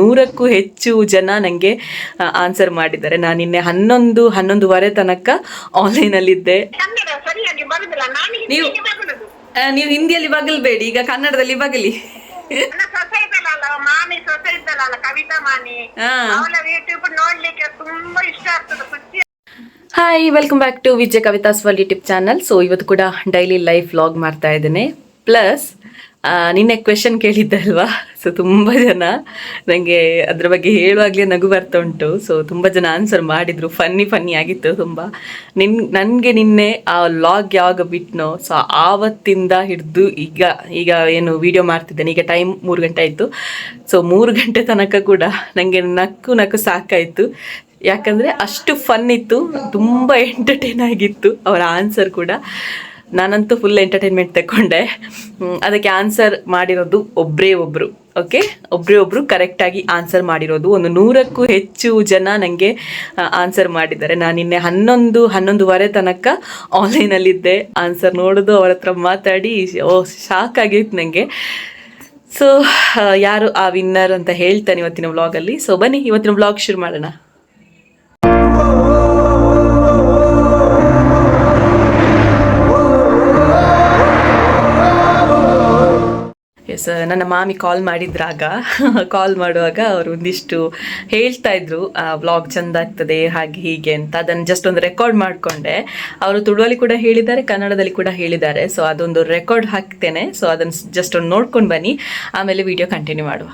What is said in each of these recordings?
ನೂರಕ್ಕೂ ಹೆಚ್ಚು ಜನ ನನಗೆ ಆನ್ಸರ್ ಮಾಡಿದ್ದಾರೆ. ನಾನು ನಿನ್ನೆ ಹನ್ನೊಂದು ಹನ್ನೊಂದುವರೆ ತನಕ ಆನ್ಲೈನಲ್ಲಿದ್ದೆ ನೀವು- ನೀವು ಹಿಂದಿಯಲ್ಲಿ ಬಗಲ್ಬೇಡಿ. ಈಗ ಕನ್ನಡದಲ್ಲಿ Bagali. Hi welcome back to Vijaya Kavitha world YouTube channel so ಇವತ್ತು ಕೂಡ ಡೈಲಿ ಲೈಫ್ ವ್ಲಾಗ್ ಮಾಡ್ತಾ ಇದ್ದೇನೆ. ಪ್ಲಸ್ ನಿನ್ನೆ ಕ್ವೆಶನ್ ಕೇಳಿದ್ದೆ ಅಲ್ವಾ ಸೊ ತುಂಬ ಜನ ನನಗೆ ಅದ್ರ ಬಗ್ಗೆ ಹೇಳುವಾಗಲೇ ನಗು ಬರ್ತಾ ಉಂಟು. ಸೊ ತುಂಬ ಜನ ಆನ್ಸರ್ ಮಾಡಿದರು. ಫನ್ನಿ ಫನ್ನಿ ಆಗಿತ್ತು ತುಂಬ. ನಿನ್, ನನಗೆ ನಿನ್ನೆ ಆ ಲಾಗ್ ಯಾವಾಗ ಬಿಟ್ನೋ ಸೊ ಆವತ್ತಿಂದ ಹಿಡಿದು ಈಗ ಈಗ ಏನು ವಿಡಿಯೋ ಮಾಡ್ತಿದ್ದೇನೆ. ಈಗ ಟೈಮ್ ಮೂರು ಗಂಟೆ ಆಯಿತು. ಸೊ ಮೂರು ಗಂಟೆ ತನಕ ಕೂಡ ನನಗೆ ನಕ್ಕು ನಕ್ಕು ಸಾಕಾಯಿತು. ಯಾಕಂದರೆ ಅಷ್ಟು ಫನ್ ಇತ್ತು. ತುಂಬ ಎಂಟರ್ಟೈನ್ ಆಗಿತ್ತು ಅವರ ಆನ್ಸರ್ ಕೂಡ. ನಾನಂತೂ ಫುಲ್ ಎಂಟರ್ಟೈನ್ಮೆಂಟ್ ತಗೊಂಡೆ ಅದಕ್ಕೆ ಆನ್ಸರ್ ಮಾಡಿರೋದು ಒಬ್ಬರೇ ಒಬ್ಬರು ಓಕೆ ಒಬ್ಬರೇ ಒಬ್ಬರು ಕರೆಕ್ಟಾಗಿ ಆನ್ಸರ್ ಮಾಡಿರೋದು. ಒಂದು ನೂರಕ್ಕೂ ಹೆಚ್ಚು ಜನ ನನಗೆ ಆನ್ಸರ್ ಮಾಡಿದ್ದಾರೆ. ನಾನು ನಿನ್ನೆ ಹನ್ನೊಂದು, ಹನ್ನೊಂದುವರೆ ತನಕ ಆನ್ಲೈನಲ್ಲಿದ್ದೆ ಆನ್ಸರ್ ನೋಡೋದು, ಅವ್ರ ಹತ್ರ ಮಾತಾಡಿ, ಓ ಶಾಕ್ ಆಗಿತ್ತು ನನಗೆ ಸೊ ಯಾರು ಆ ವಿನ್ನರ್ ಅಂತ ಹೇಳ್ತಾನೆ ಇವತ್ತಿನ ವ್ಲಾಗಲ್ಲಿ ಸೊ ಬನ್ನಿ, ಇವತ್ತಿನ ವ್ಲಾಗ್ ಶುರು ಮಾಡೋಣ. ಎಸ್ ನನ್ನ ಮಾಮಿ ಕಾಲ್ ಮಾಡಿದ್ರಾಗ ಕಾಲ್ ಮಾಡುವಾಗ ಅವರು ಒಂದಿಷ್ಟು ಹೇಳ್ತಾ ಇದ್ರು ವ್ಲಾಗ್ ಚಂದ ಆಗ್ತದೆ, ಹಾಗೆ ಹೀಗೆ ಅಂತ. ಅದನ್ನು ಜಸ್ಟ್ ಒಂದು ರೆಕಾರ್ಡ್ ಮಾಡಿಕೊಂಡೆ. ಅವರು ತುಳುವಲ್ಲಿ ಕೂಡ ಹೇಳಿದ್ದಾರೆ, ಕನ್ನಡದಲ್ಲಿ ಕೂಡ ಹೇಳಿದ್ದಾರೆ. ಸೊ ಅದೊಂದು ರೆಕಾರ್ಡ್ ಹಾಕ್ತೇನೆ. ಸೊ ಅದನ್ನು ಜಸ್ಟ್ ಒಂದು ನೋಡ್ಕೊಂಡು ಬನ್ನಿ. ಆಮೇಲೆ ವಿಡಿಯೋ ಕಂಟಿನ್ಯೂ ಮಾಡುವ.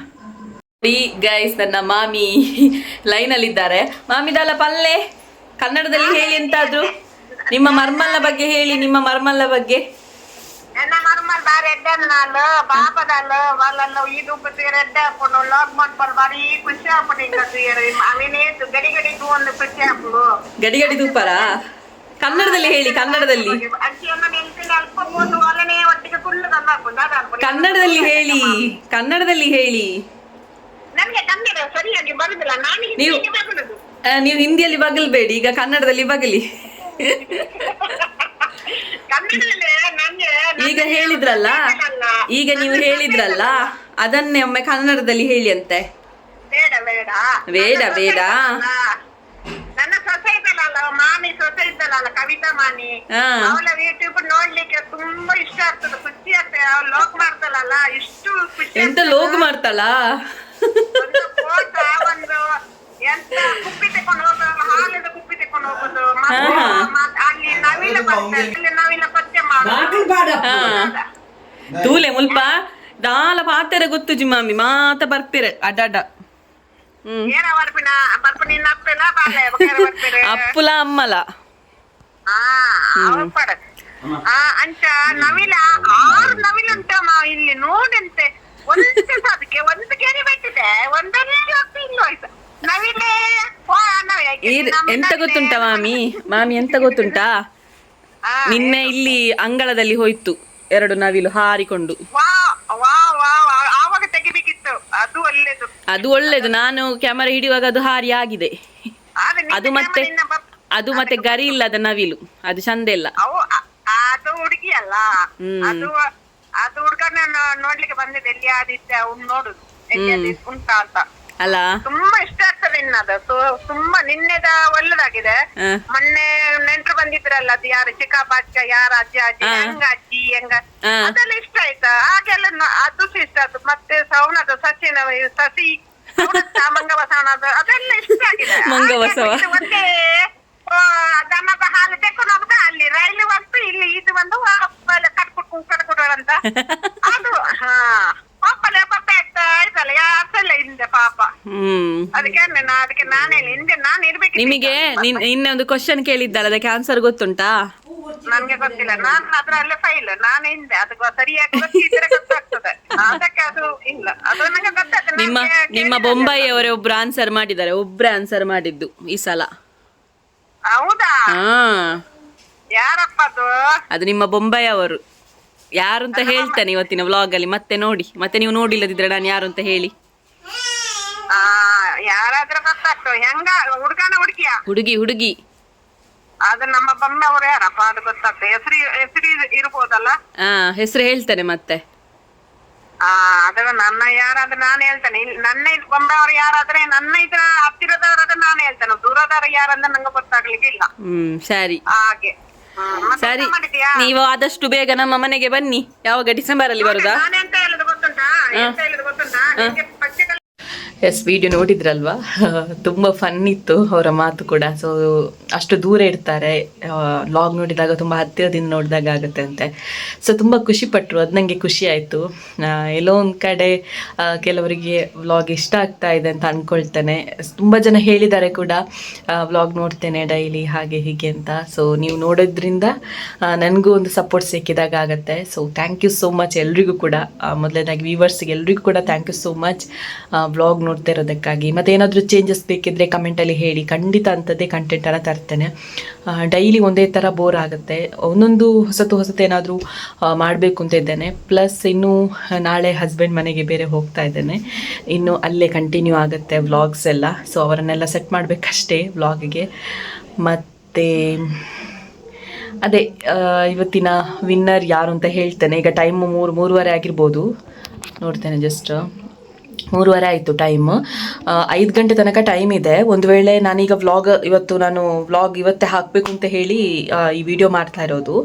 ಈ ಗೈಸ್ ನನ್ನ ಮಾಮಿ ಲೈನಲ್ಲಿದ್ದಾರೆ ಮಾಮಿದಲ್ಲ ಪಲ್ಲೆ, ಕನ್ನಡದಲ್ಲಿ ಹೇಳಿ ಎಂತಾದ್ರು? ನಿಮ್ಮ ಮರ್ಮಲ್ಲ ಬಗ್ಗೆ ಹೇಳಿ, ನಿಮ್ಮ ಮರ್ಮಲ್ಲ ಬಗ್ಗೆ. ಎನ್ನ ಮರ್ಮಲ್ ಬಾರಿ ಎಡ್ಡನ್ ನಾನು ಪಾಪದಲ್ಲ వాళ్ళల్లో ఈ దుబ్బ రెడ్డ అప్పుడు లాక్ ಮಾಡ್ಕೊಂಡು ಬಾರಿ ಖುಷಿ ಆಗ್ಬಿಟ್ಟು ఇంకా ಅವೇನೇತು ಗಡಿ ಗಡಿಗೂ ಒಂದು ಖುಷಿ ಆಗ್ಬಿಡು ಗಡಿ ಗಡಿ ದೂಪರ ಕನ್ನಡದಲ್ಲಿ ಹೇಳಿ ಕನ್ನಡದಲ್ಲಿ ಅಜ್ಜಿಯನ್ನ ನೆನ್ಪಿನ ಅಲ್ಪ ಮೂರು ಒಲನೆ ಒಟ್ಟಿಗೆ ಫುಲ್ ತಂದಾಕು ಕನ್ನಡದಲ್ಲಿ ಹೇಳಿ ಕನ್ನಡದಲ್ಲಿ ಹೇಳಿ ನನ್ಗೆ ಕನ್ನಡ ಸರಿಯಾಗಿ ಬರುದಿಲ್ಲ ನಾನು ನೀವು- ಹಿಂದಿಗೆ ಬರುದು ಆ, ನೀವು ಹಿಂದಿಯಲ್ಲಿ ಬಗಲ್ಬೇಡಿ ಈಗ ಕನ್ನಡದಲ್ಲಿ ಬಗಲಿ ಕನ್ನಡದಲ್ಲಿ ನಂಗೆ ಈಗ ಹೇಳಿದ್ರಲ್ಲ? ಈಗ ನೀವು ಹೇಳಿದ್ರಲ್ಲ? ಅದನ್ನೇ ಒಮ್ಮೆ ಕನ್ನಡದಲ್ಲಿ ಹೇಳಿ ಅಂತೆ ಬೇಡ. ಬೇಡ ನನ್ನ ಸೊಸೆ ಇದ್ದಲ್ಲ, ಮಾಮಿ ಸೊಸೆ ಇದ್ದಲ್ಲ ಕವಿತಾ ಮಾಮಿ. ಅವಳ ಯೂಟ್ಯೂಬ್ ನೋಡ್ಲಿಕ್ಕೆ ತುಂಬಾ ಇಷ್ಟ ಆಗ್ತದೆ. ಖುಷಿ ಆಗ್ತದೆ. ಅವಳು ಲೋಕ್ ಮಾಡ್ತಾಳಲ್ಲ ಇಷ್ಟು ಖುಷಿ ಎಂತ ಲೋಕ್ ಲೋಗ್ ಮಾಡ್ತಾಳ? ಒಂದು ಎಂತ ಕುಪ್ಪಿ ತಕೊಂಡು ಹೋಗೋದು ಹಾಲಿಂದ ಕುಪ್ಪಿ ತಕೊಂಡು ಹೋಗೋದು. ತೂಲೆ ಮುಲ್ಪ ದಾಲ ಪಾತೆರ ಗೊತ್ತು ಜಿಮಾಮಿ ಮಾತ ಬರ್ತೀರ ಅಡ್ಡಾಡ ಹ್ಮ್ ಏನ ಬರ್ಪಿನ ಬರ್ಪ ನಿನ್ನ ಅಪ್ಪನ ಬಾಳೆ ಬರ್ತಾರೆ ಅಪ್ಪುಲ ಅಮ್ಮಲ ಆ ಅವ್ರು ಪಡ ಆ ಅಂಚ ನವಿಲ ಆರು ನವಿಲ ಉಂಟ ಮಾವ ಇಲ್ಲಿ ನೋಡಂತೆ ಒಂದು ಅದಕ್ಕೆ ಒಂದು ಕೆರೆ ಬಿಟ್ಟಿದೆ ಒಂದನೇ ಹೊತ್ತು ಇಲ್ಲೋ ಆಯ್ತು ನವಿಲೆ ಓ, ನವಿ- ಯಾಕೆ ಇರ್- ನಮ್ಮ ಎಂತ ನವಿಲೆ- ಗೊತ್ತುಂಟ ಮಾಮಿ ಮಾಮಿ ಎಂತ ಗೊತ್ತುಂಟಾ ಆ, ನಿನ್ನೆ ಇಲ್ಲಿ ಅಂಗಳದಲ್ಲಿ ಹೋಯ್ತು. ಎರಡು ನವಿಲು ಹಾರಿಕೊಂಡು. ಅದು ಒಳ್ಳೇದು. ಅದು ಒಳ್ಳೇದು. ನಾನು ಕ್ಯಾಮರಾ ಹಿಡಿಯುವಾಗ ಅದು ಹಾರಿ ಆಗಿದೆ. ಅದು ಮತ್ತೆ ಅದು ಮತ್ತೆ ಗರಿ ಇಲ್ಲದ ನವಿಲು. ಅದು ಚಂದ ಇಲ್ಲ. ಅದು ಹುಡುಗಿ ಅಲ್ಲ. ಅದು ಅದು ಹುಡುಗನ ನೋಡ್ಲಿಕ್ಕೆ ಬಂದಿದೆ ಎಲ್ಲಿ ಆದಿತ್ಯ ಅವ್ನು ನೋಡುದು ಉಂಟಾ ಅಂತ. ಅಲ್ಲ? ತುಂಬಾ ಇಷ್ಟ ಆಗ್ತದೆ ಅದು ತು- ತುಂಬಾ ನಿನ್ನೆದ ಒಳ್ಳೇದಾಗಿದೆ. ಹ. ಮೊನ್ನೆ ನೆಂಟ್ರು ಬಂದಿದ್ರಲ್ಲ ಅದು ಯಾರು? ಚಿಕ್ಕಪ್ಪ ಅಜ್ಜ ಯಾರ? ಅಜ್ಜ ಅಜ್ಜಿ ಹ. ಹೆಂಗ ಅಜ್ಜಿ ಹೆಂಗ? ಹ. ಅದೆಲ್ಲ ಇಷ್ಟ ಆಯ್ತಾ? ಹಾಗೆಲ್ಲ ನ- ಅದು ಇಷ್ಟ ಆಯ್ತು. ಮತ್ತೆ ಸೌನದ ಸಸಿನ ಸಸಿ ಸೌನದ ಅದು ಅದೆಲ್ಲ ಇಷ್ಟ ಆಗಿದೆ. ಹಾಗೆ ಇದು ಒಂದೇ ಆ, ದನದ ಹಾಲು ತೆಕ್ಕೊಂಡು ಹೋಗುದ ಅಲ್ಲಿ ರೈಲು ಬಂತು ಇಲ್ಲಿ ಇದು ಒಂದು ಕಟ್ಕೊಟ್ಟು ಕಟ್ಕೊಟ್ಟು ಅಂತ ಅದು ಹಾ ಪಾಪಲೆ ಪಾಪ ಆಗ್ತಾ ಇದ್ದಲ್ಲ ಯಾಸಲ್ಲ ಹಿಂದೆ ಪಾಪ ಹ್ಮ್ ಅದಕ್ಕೆ ನಾ ಅದಕ್ಕೆ ನಾನೇ ಹಿಂದೆ ನಾನು ಇರ್ಬೇಕು ನಿಮಗೆ ನಿನ್- ನಿನ್ನೆ ಒಂದು ಕ್ವಶನ್ ಕೇಳಿದ್ದಲ್ಲ ಅದಕ್ಕೆ ಆನ್ಸರ್ ಗೊತ್ತುಂಟಾ? ನನ್ಗೆ ಗೊತ್ತಿಲ್ಲ. ನಾನು ಅದ್ರಲ್ಲೇ ಫೈಲ್ ನಾನು ಹಿಂದೆ. ಅದು ಸರಿಯಾಗಿ ಗೊತ್ತಿದ್ರೆ ಗೊತ್ತಾಗ್ತದೆ. ಅದಕ್ಕೆ ಅದು ಇಲ್ಲ. ಅದು ನಂಗೆ ಗೊತ್ತಾಗ್ತದೆ. ನಿಮ್ಮ ನಿಮ್ಮ ಬೊಂಬಾಯಿ ಅವರೇ ಒಬ್ರು ಆನ್ಸರ್ ಮಾಡಿದ್ದಾರೆ. ಒಬ್ರು ಆನ್ಸರ್ ಮಾಡಿದ್ದು ಈ ಸಲ. ಹೌದಾ? ಯಾರಪ್ಪ ಅದು? ಅದು ನಿಮ್ಮ ಬೊಂಬಾಯಿ ಅವರು. ಯಾರು ಅಂತ ಹೇಳ್ತಾನೆ ಇವತ್ತಿನ ವ್ಲಾಗ್ ಅಲ್ಲಿ. ಮತ್ತೆ ನೋಡಿ. ಮತ್ತೆ ನೀವು ನೋಡಿಲ್ಲದಿದ್ರೆ ನಾನು ಯಾರು ಅಂತ ಹೇಳಿ. ಯಾರಾದ್ರೂ ಗೊತ್ತಾಗ್ತದೆ ಹೆಂಗ ಹುಡುಗನ ಹುಡುಗಿಯ? ಹುಡುಗಿ ಹುಡುಗಿ. ಅದು ನಮ್ಮ ಬೊಮ್ಮೆ ಅವ್ರು ಯಾರಪ್ಪ ಅದು ಗೊತ್ತಾಗ್ತದೆ. ಹೆಸರು ಹೆಸರು ಇರ್ಬೋದಲ್ಲ? ಹಾ ಹೆಸರು ಹೇಳ್ತೇನೆ ಮತ್ತೆ. ಆ ಅದು ನನ್ನ ಯಾರಾದ್ರೆ ನಾನು ಹೇಳ್ತೇನೆ. ಇಲ್ಲಿ ನನ್ನ ಇದು ಬಂದವರು ಯಾರಾದ್ರೆ ನನ್ನ ಇದ್ರ ಹತ್ತಿರದವರಾದ್ರೆ ನಾನು ಹೇಳ್ತೇನೆ. ದೂರದವರು ಯಾರಂದ್ರೆ ನಂಗೆ ಗೊತ್ತಾಗ್ಲಿಕ್ಕೆ ಇಲ್ಲ. ಹ್ಮ್ ಸರಿ. ಹಾಗೆ. ಹ್ಮ್, ಮತ್ತೆ ಸರಿ. ಎಂತ ಮಾಡಿದ್ಯಾ? ನೀವು ಆದಷ್ಟು ಬೇಗ ನಮ್ಮ ಮನೆಗೆ ಬನ್ನಿ. ಯಾವಾಗ ಡಿಸೆಂಬರ್ ಅಲ್ಲಿ ಬರುದಾ? ನಾನು ಎಂತ ಹೇಳುದು ಗೊತ್ತುಂಟಾ? ಎಂತ ಹೇಳುದು ಗೊತ್ತುಂಟಾ? ನಿಮ್ಗೆ ಎಸ್ ವಿಡಿಯೋ ನೋಡಿದ್ರಲ್ವಾ? ತುಂಬಾ ಫನ್ ಇತ್ತು ಅವರ ಮಾತು ಕೂಡ. ಸೊ ಅಷ್ಟು ದೂರ ಇರ್ತಾರೆ ಲಾಗ್ ನೋಡಿದಾಗ ತುಂಬ ಹತ್ತಿರದಿಂದ ನೋಡಿದಾಗ ಆಗುತ್ತೆ ಅಂತೆ ಸೊ ತುಂಬ ಖುಷಿ ಪಟ್ಟರು ಅದು ನನಗೆ ಖುಷಿ ಆಯಿತು. ಎಲ್ಲೋ ಒಂದು ಕಡೆ ಕೆಲವರಿಗೆ ವ್ಲಾಗ್ ಇಷ್ಟ ಆಗ್ತಾ ಇದೆ ಅಂತ ಅಂದ್ಕೊಳ್ತೇನೆ ತುಂಬ ಜನ ಹೇಳಿದ್ದಾರೆ ಕೂಡ ವ್ಲಾಗ್ ನೋಡ್ತೇನೆ ಡೈಲಿ ಹಾಗೆ ಹೀಗೆ ಅಂತ. ಸೊ ನೀವು ನೋಡೋದ್ರಿಂದ ನನಗೂ ಒಂದು ಸಪೋರ್ಟ್ ಸಿಕ್ಕಿದಾಗ ಆಗುತ್ತೆ. So thank you so much ಎಲ್ರಿಗೂ ಕೂಡ. ಮೊದಲನೇದಾಗಿ ವ್ಯೂವರ್ಸ್ಗೆ ಎಲ್ರಿಗೂ ಕೂಡ thank you so much vlog ನೋಡ್ತಾ ಇರೋದಕ್ಕಾಗಿ. ಮತ್ತು ಏನಾದರೂ ಚೇಂಜಸ್ ಬೇಕಿದ್ರೆ ಕಮೆಂಟಲ್ಲಿ ಹೇಳಿ. ಖಂಡಿತ ಅಂಥದ್ದೇ ಕಂಟೆಂಟನ್ನು ತರ್ತೇನೆ. ಡೈಲಿ ಒಂದೇ ಥರ ಬೋರ್ ಆಗುತ್ತೆ. ಒಂದೊಂದು ಹೊಸತು ಹೊಸತು ಏನಾದರೂ ಮಾಡಬೇಕು ಅಂತ ಇದ್ದೇನೆ. ಪ್ಲಸ್ ಇನ್ನು ನಾಳೆ ಹಸ್ಬೆಂಡ್ ಮನೆಗೆ ಬೇರೆ ಹೋಗ್ತಾ ಇದ್ದೇನೆ. ಇನ್ನು ಅಲ್ಲೇ ಕಂಟಿನ್ಯೂ ಆಗುತ್ತೆ ವ್ಲಾಗ್ಸ್ ಎಲ್ಲ. ಸೊ ಅವರನ್ನೆಲ್ಲ ಸೆಟ್ ಮಾಡಬೇಕಷ್ಟೇ ವ್ಲಾಗಿಗೆ ಮತ್ತು, ಅದೇ ಇವತ್ತಿನ ವಿನ್ನರ್ ಯಾರು ಅಂತ ಹೇಳ್ತೇನೆ. ಈಗ ಟೈಮ್ ಮೂರು, ಮೂರುವರೆ ಆಗಿರ್ಬೋದು. ನೋಡ್ತೇನೆ ಜಸ್ಟ್ ಮೂರುವರೆ ಆಯಿತು ಟೈಮ್ ಐದು ಗಂಟೆ ತನಕ ಟೈಮ್ ಇದೆ. ಒಂದು ವೇಳೆ ನಾನೀಗ ವ್ಲಾಗ್ ಇವತ್ತು ನಾನು ವ್ಲಾಗ್ ಇವತ್ತೇ ಹಾಕಬೇಕು ಅಂತ ಹೇಳಿ ಈ ವಿಡಿಯೋ ಮಾಡ್ತಾ ಇರೋದು.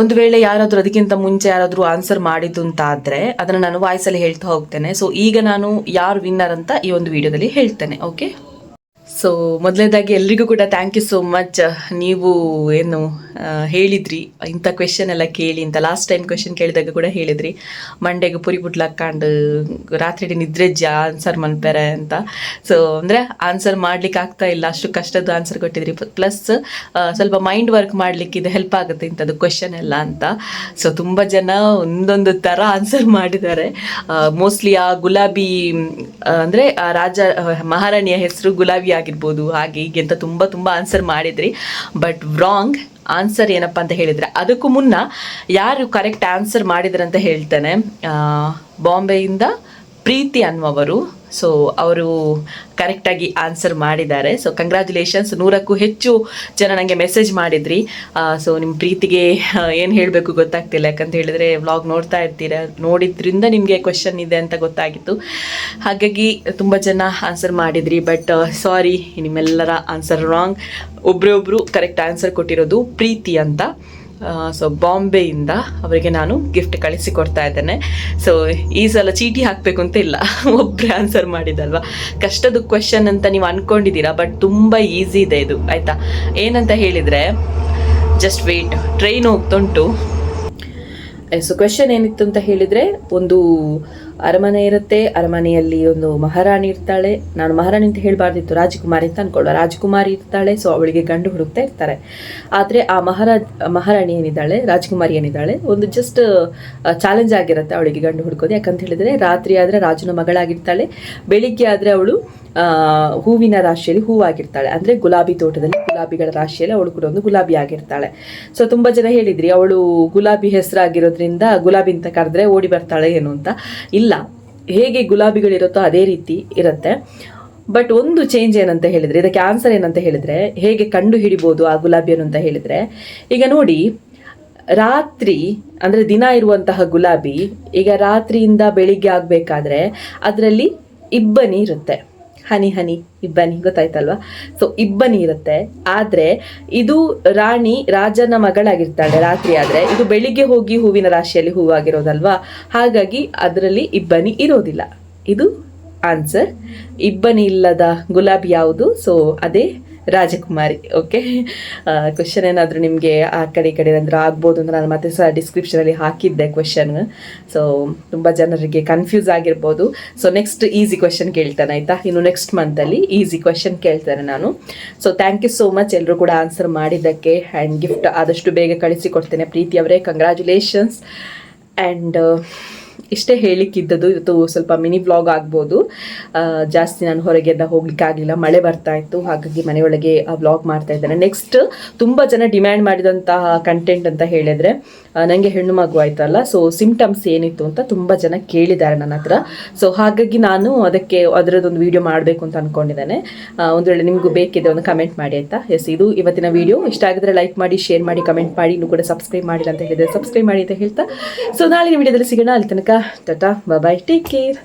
ಒಂದು ವೇಳೆ ಯಾರಾದರೂ ಅದಕ್ಕಿಂತ ಮುಂಚೆ ಯಾರಾದರೂ ಆನ್ಸರ್ ಮಾಡಿದ್ದು ಅಂತ ಆದರೆ, ಅದನ್ನು ನಾನು ವಾಯ್ಸಲ್ಲಿ ಹೇಳ್ತಾ ಹೋಗ್ತೇನೆ. ಸೊ ಈಗ ನಾನು ಯಾರು ವಿನ್ನರ್ ಅಂತ ಈ ಒಂದು ವಿಡಿಯೋದಲ್ಲಿ ಹೇಳ್ತೇನೆ ಓಕೆ ಸೊ ಮೊದಲನೇದಾಗಿ ಎಲ್ರಿಗೂ ಕೂಡ ಥ್ಯಾಂಕ್ ಯು ಸೋ ಮಚ್ ನೀವು ಏನು ಹೇಳಿದ್ರಿ. ಇಂಥ ಕ್ವೆಶನ್ ಎಲ್ಲ ಕೇಳಿ ಅಂತ ಲಾಸ್ಟ್ ಟೈಮ್ ಕ್ವೆಶನ್ ಕೇಳಿದಾಗ ಕೂಡ ಹೇಳಿದ್ರಿ. ಮಂಡೆಗೆ ಪುರಿ ಬುಟ್ಲು ಹಾಕೊಂಡು ರಾತ್ರಿ ಜಾ ಆನ್ಸರ್ ಮನ್ಪೆರೆ ಅಂತ. ಸೊ ಅಂದರೆ ಆನ್ಸರ್ ಮಾಡ್ಲಿಕ್ಕೆ ಆಗ್ತಾ ಇಲ್ಲ. ಅಷ್ಟು ಕಷ್ಟದ ಆನ್ಸರ್ ಕೊಟ್ಟಿದ್ರಿ. ಪ್ಲಸ್ ಸ್ವಲ್ಪ ಮೈಂಡ್ ವರ್ಕ್ ಮಾಡ್ಲಿಕ್ಕೆ ಇದು ಹೆಲ್ಪ್ ಆಗುತ್ತೆ ಇಂಥದ್ದು ಕ್ವೆಶನ್ ಎಲ್ಲ ಅಂತ. ಸೊ ತುಂಬ ಜನ ಒಂದೊಂದು ಥರ ಆನ್ಸರ್ ಮಾಡಿದ್ದಾರೆ. ಮೋಸ್ಟ್ಲಿ ಆ ಗುಲಾಬಿ ಅಂದರೆ ರಾಜ, ಮಹಾರಾಣಿಯ ಹೆಸರು ಗುಲಾಬಿ ಆಗಿರ್ಬೋದು, ಹಾಗೆ ಹೀಗೆ ಅಂತ ತುಂಬ ತುಂಬ ಆನ್ಸರ್ ಮಾಡಿದ್ರಿ. ಬಟ್ ರಾಂಗ್ ಆನ್ಸರ್ ಏನಪ್ಪ ಅಂತ ಹೇಳಿದರೆ ಅದಕ್ಕೂ ಮುನ್ನ ಯಾರು ಕರೆಕ್ಟ್ ಆನ್ಸರ್ ಮಾಡಿದ್ರಂತ ಹೇಳ್ತೇನೆ. ಬಾಂಬೆಯಿಂದ ಪ್ರೀತಿ ಅನ್ನುವರು ಸೊ ಅವರು ಕರೆಕ್ಟಾಗಿ ಆನ್ಸರ್ ಮಾಡಿದ್ದಾರೆ. ಸೊ ಕಂಗ್ರ್ಯಾಚುಲೇಷನ್ಸ್ ನೂರಕ್ಕೂ ಹೆಚ್ಚು ಜನ ನನಗೆ ಮೆಸೇಜ್ ಮಾಡಿದ್ರಿ. ಸೊ ನಿಮ್ಮ ಪ್ರೀತಿಗೆ ಏನು ಹೇಳಬೇಕು ಗೊತ್ತಾಗ್ತಿಲ್ಲ. ಯಾಕಂತ ಹೇಳಿದರೆ ವ್ಲಾಗ್ ನೋಡ್ತಾ ಇರ್ತೀರ. ನೋಡಿದ್ರಿಂದ ನಿಮಗೆ ಕ್ವೆಶನ್ ಇದೆ ಅಂತ ಗೊತ್ತಾಗಿತ್ತು. ಹಾಗಾಗಿ ತುಂಬ ಜನ ಆನ್ಸರ್ ಮಾಡಿದ್ರಿ. ಬಟ್ ಸಾರಿ ನಿಮ್ಮೆಲ್ಲರ ಆನ್ಸರ್ ರಾಂಗ್ ಒಬ್ಬರೇ ಒಬ್ಬರು ಕರೆಕ್ಟ್ ಆನ್ಸರ್ ಕೊಟ್ಟಿರೋದು ಪ್ರೀತಿ ಅಂತ. ಸೊ ಬಾಂಬೆಯಿಂದ ಅವರಿಗೆ ನಾನು ಗಿಫ್ಟ್ ಕಳಿಸಿ ಕೊಡ್ತಾ ಇದ್ದೇನೆ. ಸೊ ಈ ಸಲ ಚೀಟಿ ಹಾಕಬೇಕು ಅಂತ ಇಲ್ಲ. ಒಬ್ಬರೇ ಆನ್ಸರ್ ಮಾಡಿದಲ್ವಾ? ಕಷ್ಟದ ಕ್ವೆಶನ್ ಅಂತ ನೀವು ಅನ್ಕೊಂಡಿದ್ದೀರಾ ಬಟ್ ತುಂಬ ಈಸಿ ಇದೆ ಇದು, ಆಯಿತಾ? ಏನಂತ ಹೇಳಿದರೆ ಜಸ್ಟ್ ವೇಟ್ ಟ್ರೈನ್ ಹೋಗ್ತುಂಟು ಸೊ ಕ್ವೆಶನ್ ಏನಿತ್ತು ಅಂತ ಹೇಳಿದರೆ, ಒಂದು ಅರಮನೆ ಇರುತ್ತೆ, ಅರಮನೆಯಲ್ಲಿ ಒಂದು ಮಹಾರಾಣಿ ಇರ್ತಾಳೆ. ನಾನು ಮಹಾರಾಣಿ ಅಂತ ಹೇಳಬಾರ್ದಿತ್ತು, ರಾಜಕುಮಾರಿ ಅಂತ ಅನ್ಕೊಳ್ಳುವ ರಾಜಕುಮಾರಿ ಇರ್ತಾಳೆ ಸೊ ಅವಳಿಗೆ ಗಂಡು ಹುಡುಕ್ತಾ ಇರ್ತಾರೆ. ಆದರೆ ಆ ಮಹಾರಾಜ್, ಮಹಾರಾಣಿ ಏನಿದ್ದಾಳೆ, ರಾಜಕುಮಾರಿ ಏನಿದ್ದಾಳೆ, ಒಂದು ಜಸ್ಟ್ ಚಾಲೆಂಜ್ ಆಗಿರುತ್ತೆ ಅವಳಿಗೆ ಗಂಡು ಹುಡುಕೋದು. ಯಾಕಂತ ಹೇಳಿದರೆ, ರಾತ್ರಿ ಆದರೆ ರಾಜನ ಮಗಳಾಗಿರ್ತಾಳೆ. ಬೆಳಿಗ್ಗೆ ಆದರೆ ಅವಳು ಹೂವಿನ ರಾಶಿಯಲ್ಲಿ ಹೂವಾಗಿರ್ತಾಳೆ. ಅಂದರೆ ಗುಲಾಬಿ ತೋಟದಲ್ಲಿ ಗುಲಾಬಿಗಳ ರಾಶಿಯಲ್ಲಿ ಅವಳು ಕೂಡ ಒಂದು ಗುಲಾಬಿ ಆಗಿರ್ತಾಳೆ. ಸೊ ತುಂಬ ಜನ ಹೇಳಿದ್ರಿ, ಅವಳು ಗುಲಾಬಿ ಹೆಸರಾಗಿರೋದ್ರಿಂದ ಗುಲಾಬಿ ಅಂತ ಕರೆದ್ರೆ ಓಡಿ ಬರ್ತಾಳೆ ಏನು ಅಂತ. ಇಲ್ಲ ಹೇಗೆ ಗುಲಾಬಿಗಳಿರುತ್ತೋ ಅದೇ ರೀತಿ ಇರುತ್ತೆ. ಬಟ್ ಒಂದು ಚೇಂಜ್ ಏನಂತ ಹೇಳಿದ್ರೆ, ಇದಕ್ಕೆ ಆನ್ಸರ್ ಏನಂತ ಹೇಳಿದ್ರೆ, ಹೇಗೆ ಕಂಡು ಹಿಡಿಬೋದು ಆ ಗುಲಾಬಿಯನ್ನು ಅಂತ ಹೇಳಿದ್ರೆ, ಈಗ ನೋಡಿ, ರಾತ್ರಿ, ಅಂದ್ರೆ ದಿನ ಇರುವಂತಹ ಗುಲಾಬಿ ಈಗ ರಾತ್ರಿಯಿಂದ ಬೆಳಿಗ್ಗೆ ಆಗಬೇಕಾದ್ರೆ, ಅದರಲ್ಲಿ ಇಬ್ಬನಿ ಇರುತ್ತೆ. ಹನಿ ಹನಿ, ಇಬ್ಬನಿ ಗೊತ್ತಾಯ್ತಲ್ವಾ? ಸೊ ಇಬ್ಬನಿ ಇರುತ್ತೆ. ಆದ್ರೆ ಇದು ರಾಣಿ ರಾಜನ ಮಗಳಾಗಿರ್ತಾಳೆ ರಾತ್ರಿ ಆದ್ರೆ. ಇದು ಬೆಳಿಗ್ಗೆ ಹೋಗಿ ಹೂವಿನ ರಾಶಿಯಲ್ಲಿ ಹೂವಾಗಿರೋದಲ್ವಾ ಹಾಗಾಗಿ ಅದರಲ್ಲಿ ಇಬ್ಬನಿ ಇರೋದಿಲ್ಲ. ಇದು ಆನ್ಸರ್ ಇಬ್ಬನಿ ಇಲ್ಲದ ಗುಲಾಬಿ ಯಾವುದು? ಸೊ ಅದೇ ರಾಜಕುಮಾರಿ ಓಕೆ ಕ್ವಶನ್ ಏನಾದರೂ ನಿಮಗೆ ಆ ಕಡೆ ಈ ಕಡೆ ಏನಾದರೂ ಆಗ್ಬೋದು ಅಂತ ನಾನು ಮತ್ತೆ ಸಹ ಡಿಸ್ಕ್ರಿಪ್ಷನಲ್ಲಿ ಹಾಕಿದ್ದೆ ಕ್ವಶನ್ ಸೊ ತುಂಬ ಜನರಿಗೆ ಕನ್ಫ್ಯೂಸ್ ಆಗಿರ್ಬೋದು. ಸೊ ನೆಕ್ಸ್ಟ್ ಈಸಿ ಕ್ವಶನ್ ಕೇಳ್ತಾನೆ, ಆಯಿತಾ? ಇನ್ನು ನೆಕ್ಸ್ಟ್ ಮಂತಲ್ಲಿ ಈಸಿ ಕ್ವಶನ್ ಕೇಳ್ತಾರೆ ನಾನು. So thank you so much ಎಲ್ಲರೂ ಕೂಡ ಆನ್ಸರ್ ಮಾಡಿದ್ದಕ್ಕೆ ಆ್ಯಂಡ್ ಗಿಫ್ಟ್ ಆದಷ್ಟು ಬೇಗ ಕಳಿಸಿಕೊಡ್ತೇನೆ. ಪ್ರೀತಿ ಅವರೇ ಕಂಗ್ರ್ಯಾಚುಲೇಷನ್ಸ್ ಆ್ಯಂಡ್ ಇಷ್ಟೇ ಹೇಳಿಕ್ಕಿದ್ದದ್ದು, ಇವತ್ತು ಸ್ವಲ್ಪ ಮಿನಿ ವ್ಲಾಗ್ ಆಗ್ಬೋದು. ಜಾಸ್ತಿ ನಾನು ಹೊರಗೆಲ್ಲ ಹೋಗ್ಲಿಕ್ಕೆ ಆಗಲಿಲ್ಲ. ಮಳೆ ಬರ್ತಾ ಇತ್ತು, ಹಾಗಾಗಿ ಮನೆಯೊಳಗೆ ವ್ಲಾಗ್ ಮಾಡ್ತಾ ಇದ್ದೇನೆ. ನೆಕ್ಸ್ಟ್ ತುಂಬ ಜನ ಡಿಮ್ಯಾಂಡ್ ಮಾಡಿದಂತಹ ಕಂಟೆಂಟ್ ಅಂತ ಹೇಳಿದರೆ ನನಗೆ ಹೆಣ್ಣು ಮಗು ಆಯ್ತಲ್ಲ ಸೊ ಸಿಂಪ್ಟಮ್ಸ್ ಏನಿತ್ತು ಅಂತ ತುಂಬ ಜನ ಕೇಳಿದ್ದಾರೆ ನನ್ನ ಹತ್ರ. ಸೊ ಹಾಗಾಗಿ ನಾನು ಅದಕ್ಕೆ ಅದರದ್ದೊಂದು ವಿಡಿಯೋ ಮಾಡಬೇಕು ಅಂತ ಅಂದ್ಕೊಂಡಿದ್ದೇನೆ ಒಂದು ವೇಳೆ ನಿಮಗೂ ಬೇಕಿದೆ ಒಂದು ಕಮೆಂಟ್ ಮಾಡಿ ಆಯ್ತಾ? ಎಸ್ ಇದು ಇವತ್ತಿನ ವಿಡಿಯೋ ಇಷ್ಟ ಆಗಿದ್ರೆ ಲೈಕ್ ಮಾಡಿ ಶೇರ್ ಮಾಡಿ ಕಮೆಂಟ್ ಮಾಡಿ, ಇನ್ನೂ ಕೂಡ ಸಬ್ಸ್ಕ್ರೈಬ್ ಮಾಡಿಲ್ಲ ಅಂತ ಹೇಳಿದರೆ ಸಬ್ಸ್ಕ್ರೈಬ್ ಮಾಡಿ ಅಂತ ಹೇಳ್ತಾ. ಸೊ ನಾಳಿನ ವಿಡಿಯೋದಲ್ಲಿ ಸಿಗೋಣ. ಅಲ್ಲಿ ತನಕ, ಟಾಟಾ ಬಾಯ್ ಟೇಕ್ ಕೇರ್